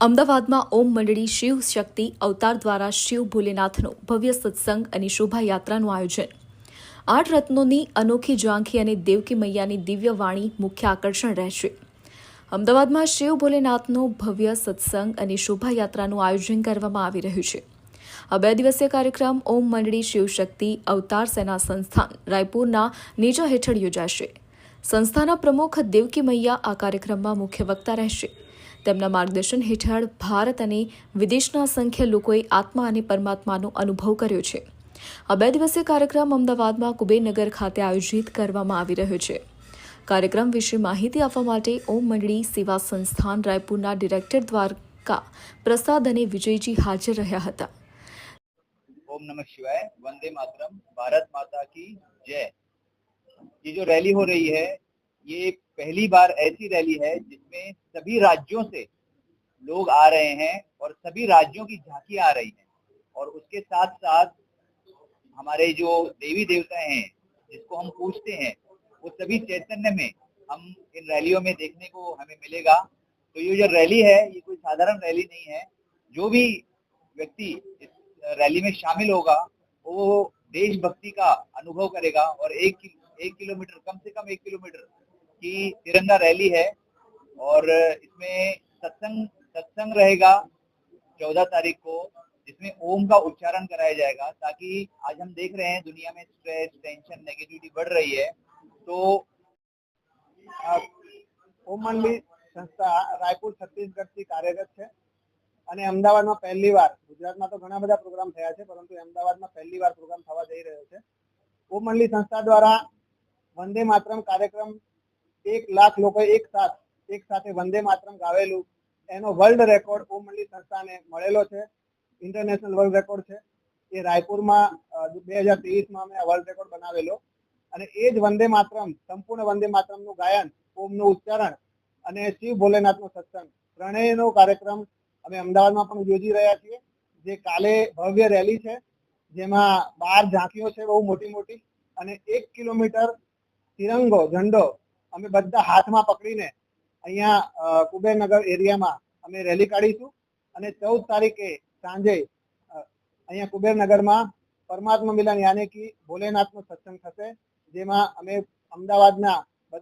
અમદાવાદમાં ઓમ મંડળી શિવ શક્તિ અવતાર દ્વારા શિવ ભોલેનાથનો ભવ્ય સત્સંગ અને શોભાયાત્રાનું આયોજન. આઠ રત્નોની અનોખી ઝાંખી અને દેવકી મૈયાની દિવ્ય વાણી મુખ્ય આકર્ષણ રહેશે. અમદાવાદમાં શિવ ભોલેનાથનો ભવ્ય સત્સંગ અને શોભાયાત્રાનું આયોજન કરવામાં આવી રહ્યું છે. આ બે દિવસીય કાર્યક્રમ ઓમ મંડળી શિવશક્તિ અવતાર સેના સંસ્થાન રાયપુરના નેજા હેઠળ યોજાશે. સંસ્થાના પ્રમુખ દેવકી મૈયા આ કાર્યક્રમમાં મુખ્ય વક્તા રહેશે. તેમના માર્ગદર્શન હેઠળ ભારત અને વિદેશના અસંખ્ય લોકોએ આત્મા અને પરમાત્માનો અનુભવ કર્યો છે આ બે દિવસીય કાર્યક્રમ અમદાવાદમાં કુબેરનગર ખાતે આયોજિત કરવામાં આવી રહ્યો છે કાર્યક્રમ વિશે માહિતી આપવા માટે ઓમ મંડળી સેવા સંસ્થાન રાયપુરના ડિરેક્ટર દ્વારકા પ્રસાદ અને વિજયજી હાજર રહ્યા હતા ओम नमः शिवाय वंदे मातरम भारत माता की जय ये जो रैली हो रही है ये पहली बार ऐसी रैली है जिसमें सभी राज्यों से लोग आ रहे हैं और सभी राज्यों की झांकी आ रही है। और उसके साथ साथ हमारे जो देवी देवता हैं, जिसको हम पूछते हैं, वो सभी चैतन्य में हम इन रैलियों में देखने को हमें मिलेगा। तो ये जो रैली है, ये कोई साधारण रैली नहीं है। जो भी व्यक्ति इस रैली में शामिल होगा, वो देशभक्ति का अनुभव करेगा और एक एक किलोमीटर, कम से कम एक किलोमीटर की तिरंगा रैली है और इसमें सत्संग सत्संग रहेगा चौदह तारीख को जिसमें ओम का उच्चारण कराया जाएगा ताकि आज हम देख रहे हैं दुनिया में स्ट्रेस टेंशन नेगेटिविटी बढ़ रही है तो આ ઓમ મંડળી સંસ્થા રાયપુર છત્તીસગઢથી કાર્યરત છે અને અમદાવાદમાં પહેલી વાર ગુજરાતમાં તો ઘણા બધા પ્રોગ્રામ થયા છે પરંતુ અમદાવાદમાં પહેલી વાર પ્રોગ્રામ થવા જઈ રહ્યો છે ઓમ મંડળી સંસ્થા દ્વારા વંદે માતરમ કાર્યક્રમ એક લાખ લોકો એક સાથ, એક સાથે વંદે માતરમ ગાવેલું. એનો વર્લ્ડ રેકોર્ડ ઓમ મંડળી સંસ્થાને મળેલો છે. ઇન્ટરનેશનલ વર્લ્ડ રેકોર્ડ છે. એ રાયપુરમાં બે હજાર ત્રેવીસમાં અમે આ વર્લ્ડ રેકોર્ડ બનાવેલો. અને એ જ વંદે માતરમ, સંપૂર્ણ વંદે માતરમનું ગાયન, ઓમનું ઉચ્ચારણ અને શિવ ભોલેનાથનો સત્સંગ, ત્રણેયનો કાર્યક્રમ અમે અમદાવાદમાં પણ યોજી રહ્યા છીએ. જે કાલે ભવ્ય રેલી છે, જેમાં બાર ઝાંકીઓ છે, બહુ મોટી મોટી અને એક કિલોમીટર તિરંગો, ઝંડો અમે બધા હાથમાં પકડીને અહીંયા કુબેરનગર એરિયામાં અમે રેલી કાઢીશું અને ચૌદ તારીખે સાંજે અહીંયા કુબેરનગરમાં પરમાત્મા મિલન યાની કે ભોલેનાથનો સત્સંગ થશે, જેમાં અમે અમદાવાદના